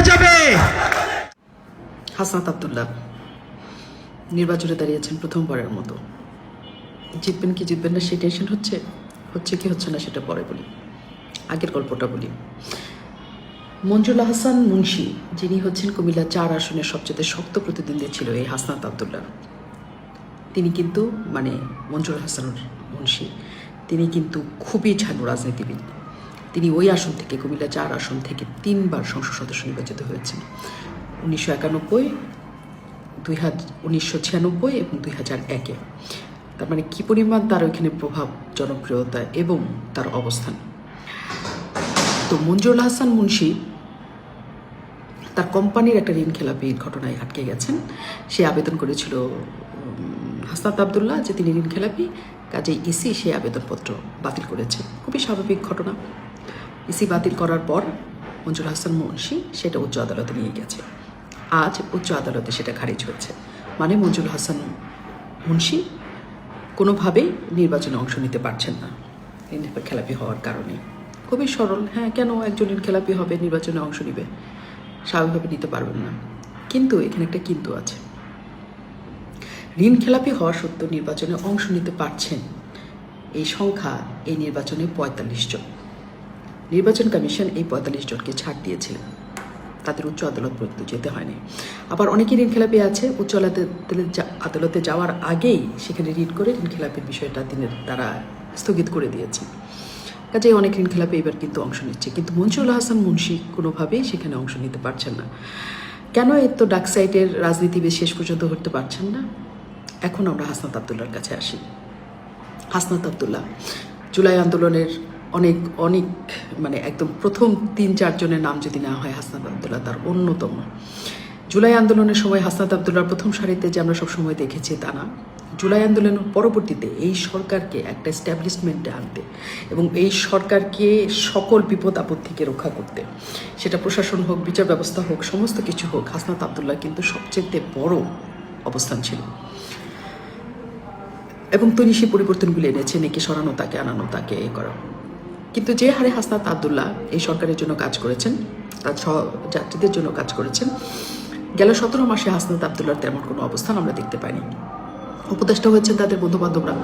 হয়ে যাবে। হাসনাত আবদুল্লাহ, নির্বাচনে দাঁড়িয়েছেন প্রথমবারের মতো। জিতবেন কি জিতবেন না সেই টেনশন হচ্ছে? হচ্ছে কি হচ্ছে না, সেটা পরে বলি। আগের গল্পটা বলি। মঞ্জুলা হাসান মুন্সি, যিনি হচ্ছেন কুমিল্লা চার আসনের সবচেয়ে শক্ত প্রতিদ্বন্দ্বী ছিল এই হাসনাত আবদুল্লাহ। তিনি কিন্তু মানে মঞ্জুর হাসান মুন্সি, তিনি কিন্তু খুবই ঝানু রাজনীতিবিদ। তিনি ওই আসন থেকে, কুমিল্লা চার আসন থেকে তিনবার সংসদ সদস্য নির্বাচিত হয়েছেন। উনিশশো একানব্বই দুই হাজার উনিশশো ছিয়ানব্বই এবং দুই হাজার একে। তার মানে কী পরিমাণ তার ওইখানে প্রভাব, জনপ্রিয়তা এবং তার অবস্থান? তো মঞ্জুরুল হাসান মুন্সি তার কোম্পানির একটা ঋণ খেলাপির ঘটনায় আটকে গেছেন। সে আবেদন করেছিল হাসনাত আবদুল্লাহ যে তিনি ঋণ খেলাপি কাজে ইসি সেই আবেদনপত্র বাতিল করেছে। খুবই স্বাভাবিক ঘটনা। ইসি বাতিল করার পর মঞ্জুর হাসান মুন্সি সেটা উচ্চ আদালতে নিয়ে গেছে। আজ উচ্চ আদালতে সেটা খারিজ হয়েছে। মানে মঞ্জুর হাসান মুন্সি কোনোভাবেই নির্বাচনে অংশ নিতে পারছেন না। খেলাপি হওয়ার কারণে। খুবই সরল। হ্যাঁ কেন একজন ঋণ খেলাপি হবে, নির্বাচনে অংশ নিবে? স্বাভাবিকভাবে নিতে পারবেন না। কিন্তু এখানে একটা কিন্তু আছে। ঋণ খেলাপি হওয়া সত্ত্বেও নির্বাচনে অংশ নিতে পারছেন। এই সংখ্যা এই নির্বাচনে পঁয়তাল্লিশ জন। নির্বাচন কমিশন এই পঁয়তাল্লিশ জনকে ছাড় দিয়েছিলেন তাদের উচ্চ আদালত পর্যন্ত যেতে হয়নি। আবার অনেকেই ঋণ খেলাপি আছে। উচ্চ আদালতে যাওয়ার আগেই সেখানে ঋণ করে ঋণ খেলাপির বিষয়টা দিনের তারা স্থগিত করে দিয়েছে কাজেই অনেক ঋণ খেলাপি এবার কিন্তু অংশ নিচ্ছে। কিন্তু মঞ্জুরুল হাসান মুন্সি কোনোভাবেই সেখানে অংশ নিতে পারছেন না। কেন এর তো ডাক সাইডের রাজনীতিবিদ শেষ পর্যন্ত করতে পারছেন না? এখন আমরা হাসনাত আবদুল্লার কাছে আসি। হাসনাত আবদুল্লাহ, জুলাই আন্দোলনের অনেক অনেক মানে একদম প্রথম তিন চারজনের নাম যদি না হয় হাসনাত আবদুল্লাহ, তার অন্যতম। জুলাই আন্দোলনের সময় হাসনাত আবদুল্লার প্রথম সারিতে যে আমরা সবসময় দেখেছি তা না। জুলাই আন্দোলনের পরবর্তীতে এই সরকারকে একটা এস্টাবলিশমেন্টে আনতে এবং এই সরকারকে সকল বিপদ আপদ থেকে রক্ষা করতে। সেটা প্রশাসন হোক, বিচার ব্যবস্থা হোক, সমস্ত কিছু হোক, হাসনাত আবদুল্লাহ কিন্তু সবচেয়ে বড় অবস্থান ছিল। এবং তিনি সেই পরিবর্তনগুলো এনেছেন একে সরানো তাকে, আনানো তাকে, এ করা। কিন্তু যে হারে হাসনাত আবদুল্লাহ এই সরকারের জন্য কাজ করেছেন, তার যাত্রীদের জন্য কাজ করেছেন, গেল সতেরো মাসে হাসনাত আবদুল্লার তেমন কোনো অবস্থান আমরা দেখতে পাইনি। উপদেষ্টা হয়েছেন তাদের বন্ধু বান্ধবরা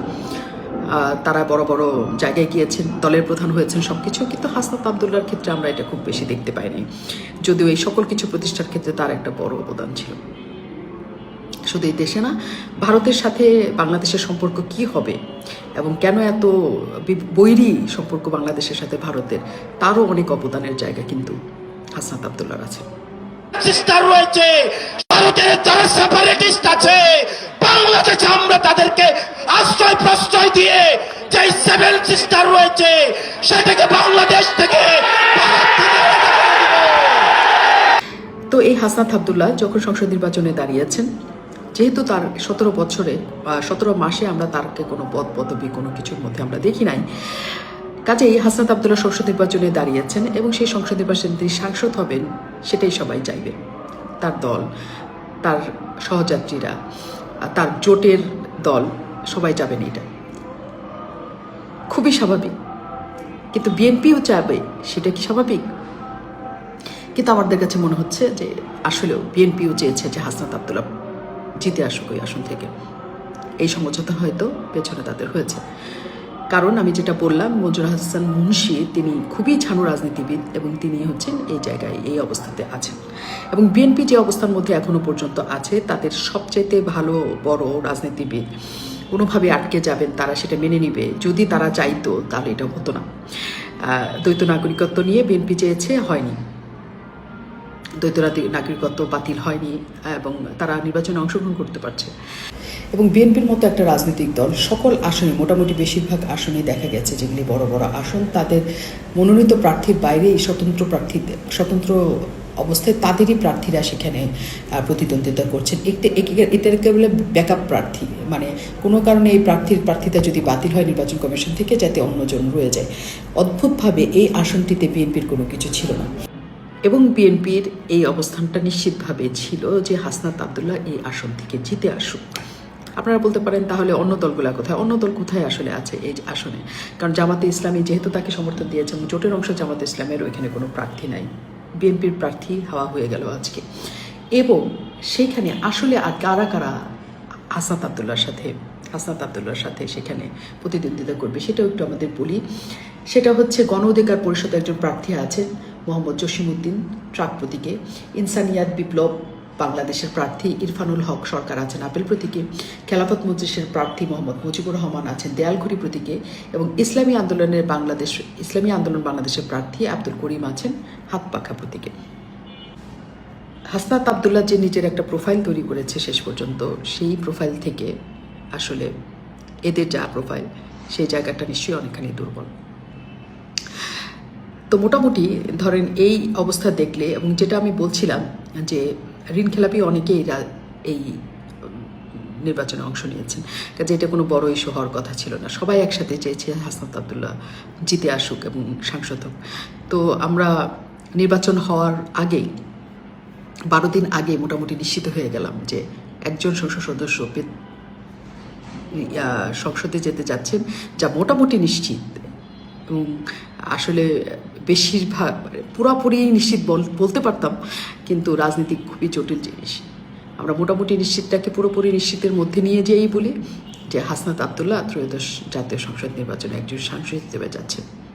তারা বড় বড় জায়গায় গিয়েছেন, দলের প্রধান হয়েছেন সব কিছু কিন্তু হাসনাত আবদুল্লার ক্ষেত্রে আমরা এটা খুব বেশি দেখতে পাইনি। যদিও এই সকল কিছু প্রতিষ্ঠার ক্ষেত্রে তার একটা বড় অবদান ছিল। শুধু এই দেশে না ভারতের সাথে বাংলাদেশের সম্পর্ক কি হবে এবং কেন এত বৈরী সম্পর্ক বাংলাদেশের সাথে ভারতের তারও অনেক অবদানের জায়গা কিন্তু হাসনাত আবদুল্লার আছে সিস্টার রয়েছে ভারতের যারা সেপারেটিস্ট আছে বাংলাদেশে আমরা তাদেরকে আশ্রয় প্রশ্রয় দিয়ে যে সেভেন সিস্টার রয়েছে সেটাকে বাংলাদেশ থেকে। তো এই হাসনাত আবদুল্লাহ যখন সংসদ নির্বাচনে দাঁড়িয়েছেন যেহেতু তার সতেরো বছরে সতেরো মাসে আমরা তারকে কোনো পদ, পদবি, কোনো কিছুর মধ্যে আমরা দেখি নাই। কাজেই হাসনাত আবদুল্লাহ সংসদ নির্বাচনে দাঁড়িয়েছেন এবং সেই সংসদ নির্বাচনে তিনি সাংসদ হবেন সেটাই সবাই চাইবে। তার দল, তার সহযাত্রীরা তার জোটের দল, সবাই যাবেন এটা খুবই স্বাভাবিক। কিন্তু বিএনপিও চাবে, সেটা কি স্বাভাবিক? কিন্তু আমাদের কাছে মনে হচ্ছে যে আসলেও বিএনপিও চেয়েছে যে হাসনাত আবদুল্লাহ জিতে আসুক ওই আসন থেকে। এই সমঝোতা হয়তো পেছনে তাদের হয়েছে। কারণ আমি যেটা বললাম মঞ্জুর হাসান মুন্সি, তিনি খুবই ঝানু রাজনীতিবিদ এবং তিনি হচ্ছেন এই জায়গায়, এই অবস্থাতে আছেন। এবং বিএনপি যে অবস্থার মধ্যে এখনও পর্যন্ত আছে, তাদের সবচাইতে ভালো, বড় রাজনীতিবিদ কোনোভাবে আটকে যাবেন, তারা সেটা মেনে নিবে। যদি তারা চাইতো, তাহলে এটা হতো না। দ্বৈত নাগরিকত্ব নিয়ে বিএনপি চেয়েছে, হয়নি। দ্বৈত রাতি- নাগরিকত্ব বাতিল হয়নি, এবং তারা নির্বাচনে অংশগ্রহণ করতে পারছে। এবং বিএনপির মতো একটা রাজনৈতিক দল, সকল আসনে, মোটামুটি বেশিরভাগ আসনে দেখা গেছে যেগুলি বড় বড় আসন, তাদের মনোনীত প্রার্থীর বাইরে এই স্বতন্ত্র প্রার্থী, স্বতন্ত্র অবস্থায় তাদেরই প্রার্থীরা সেখানে প্রতিদ্বন্দ্বিতা করছেন। একটি, একে- এটাকে বলে ব্যাকআপ প্রার্থী মানে কোনো কারণে এই প্রার্থীর প্রার্থিতা যদি বাতিল হয় নির্বাচন কমিশন থেকে, যাতে অন্যজন রয়ে যায়। অদ্ভুতভাবে এই আসনটিতে বিএনপির কোনো কিছু ছিল না। এবং বিএনপির এই অবস্থানটা নিশ্চিতভাবে ছিল যে হাসনাত আবদুল্লাহ এই আসন থেকে জিতে আসুক। আপনারা বলতে পারেন তাহলে অন্য দলগুলা কোথায়? অন্য দল কোথায় আসলে আছে এই আসনে? কারণ জামাতে ইসলামী যেহেতু তাকে সমর্থন দিয়েছে জোটের অংশ জামাতে ইসলামের ওইখানে কোনো প্রার্থী নাই। বিএনপির প্রার্থী হওয়া হয়ে গেল আজকে। এবং সেইখানে আসলে কারা কারা হাসাত আবদুল্লার সাথে হাসাত আবদুল্লার সাথে সেখানে প্রতিদ্বন্দ্বিতা করবে সেটাও একটু আমাদের বলি। সেটা হচ্ছে গণ অধিকার পরিষদের একজন প্রার্থী আছেন। মোহাম্মদ জসিমউদ্দিন ট্রাক প্রতীকে ইনসানিয়াত বিপ্লব বাংলাদেশের প্রার্থী ইরফানুল হক সরকার আছেন আপেল প্রতীকে, খেলাফত মজলিসের প্রার্থী মোহাম্মদ মুজিবুর রহমান আছেন দেয়ালঘড়ি প্রতীকে এবং ইসলামী আন্দোলনের বাংলাদেশ, ইসলামী আন্দোলন বাংলাদেশের প্রার্থী আব্দুল করিম আছেন হাত পাখা প্রতীকে। হাসনাত আবদুল্লাহ যে নিজের একটা প্রোফাইল তৈরি করেছে শেষ পর্যন্ত, সেই প্রোফাইল থেকে আসলে এদের যা প্রোফাইল, সেই জায়গাটা নিশ্চয়ই অনেকখানি দুর্বল। তো মোটামুটি ধরেন এই অবস্থা দেখলে এবং যেটা আমি বলছিলাম যে ঋণ খেলাপি অনেকেই এই নির্বাচনে অংশ নিয়েছেন। কাজে এটা কোনো বড় ইস্যু হওয়ার কথা ছিল না। সবাই একসাথে চেয়েছে হাসনাত আবদুল্লাহ জিতে আসুক এবং সাংসদ হোক। তো আমরা নির্বাচন হওয়ার আগেই, বারো দিন আগে মোটামুটি নিশ্চিত হয়ে গেলাম যে একজন সংসদ সদস্য সংসদে যেতে যাচ্ছেন, যা মোটামুটি নিশ্চিত। এবং আসলে বেশিরভাগ মানে পুরাপুরি নিশ্চিত বল- বলতে পারতাম, কিন্তু রাজনীতি খুবই জটিল জিনিস। আমরা মোটামুটি নিশ্চিতটাকে পুরোপুরি নিশ্চিতের মধ্যে নিয়ে যেয়েই বলি, যে হাসনাত আবদুল্লাহ ত্রয়োদশ জাতীয় সংসদ নির্বাচনে একজন সাংসদ হিসেবে যাচ্ছেন।